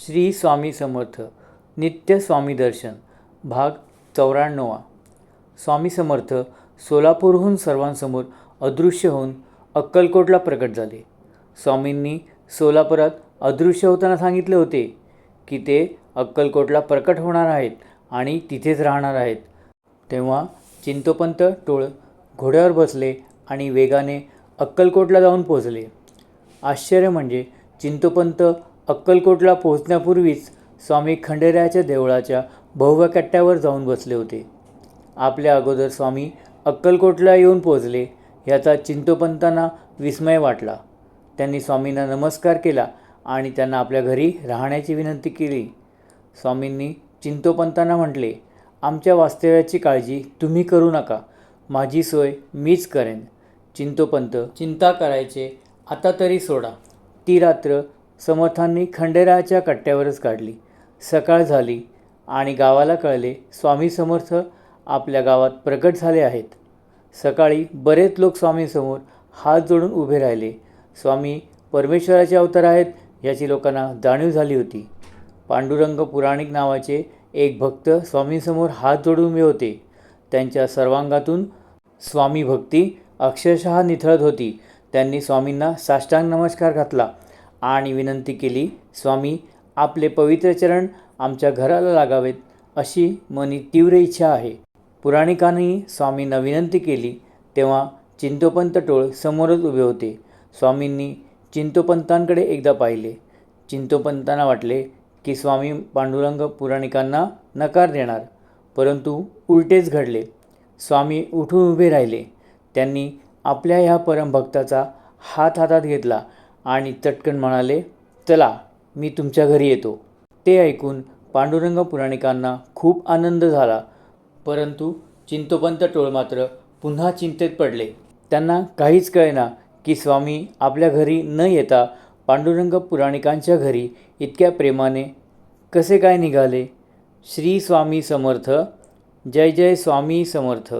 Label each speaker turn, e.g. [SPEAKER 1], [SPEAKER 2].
[SPEAKER 1] श्री स्वामी समर्थ नित्य स्वामी दर्शन भाग चौऱ्याण्णवा. स्वामी समर्थ सोलापूरहून सर्वांसमोर अदृश्य होऊन अक्कलकोटला प्रकट झाले. स्वामींनी सोलापुरात अदृश्य होताना सांगितले होते की ते अक्कलकोटला प्रकट होणार आहेत आणि तिथेच राहणार आहेत. तेव्हा चिंतोपंत टोळ घोड्यावर बसले आणि वेगाने अक्कलकोटला जाऊन पोचले आश्चर्य म्हणजे चिंतोपंत अक्कलकोटला पोहोचण्यापूर्वीच स्वामी खंडेरायाच्या देवळाच्या भव्य कट्ट्यावर जाऊन बसले होते. आपल्या अगोदर स्वामी अक्कलकोटला येऊन पोचले याचा चिंतोपंतांना विस्मय वाटला. त्यांनी स्वामींना नमस्कार केला आणि त्यांना आपल्या घरी राहण्याची विनंती केली. स्वामींनी चिंतोपंतांना म्हटले आमच्या वास्तव्याची काळजी तुम्ही करू नका. माझी सोय मीच करेन. चिंतोपंत चिंता करायचे आता तरी सोडा. ती रात्र समर्थांनी खंडेरायाच्या कट्ट्यावरच काढली. सकाळ झाली आणि गावाला कळले स्वामी समर्थ आपल्या गावात प्रकट झाले आहेत. सकाळी बरेच लोक स्वामींसमोर हात जोडून उभे राहिले. स्वामी परमेश्वराचे अवतार आहेत याची लोकांना जाणीव झाली होती. पांडुरंग पुराणिक नावाचे एक भक्त स्वामींसमोर हात जोडून उभे होते. त्यांच्या सर्वांगातून स्वामी भक्ती अक्षरशः निथळत होती. त्यांनी स्वामींना साष्टांग नमस्कार घातला. आणि विनंती केली स्वामी आपले पवित्र चरण आमच्या घराला लागावेत अशी मनी तीव्र इच्छा आहे. पुराणिकांनी स्वामींना विनंती केली तेव्हा चिंतोपंत टोळ समोरच उभे होते. स्वामींनी चिंतोपंतांकडे एकदा पाहिले. चिंतोपंतांना वाटले की स्वामी पांडुरंग पुराणिकांना नकार देणार परंतु उलटेच घडले. स्वामी उठून उभे राहिले. त्यांनी आपल्या ह्या परमभक्ताचा हात हातात घेतला आणि चटकन म्हणाले चला मी तुमच्या घरी येतो. ते ऐकून पांडुरंग पुराणिकांना खूप आनंद झाला. परंतु चिंतोपंत टोळ मात्र पुन्हा चिंतेत पडले. त्यांना काहीच कळेना की स्वामी आपल्या घरी न येता पांडुरंग पुराणिकांच्या घरी इतक्या प्रेमाने कसे काय निघाले? श्री स्वामी समर्थ. जय जय स्वामी समर्थ.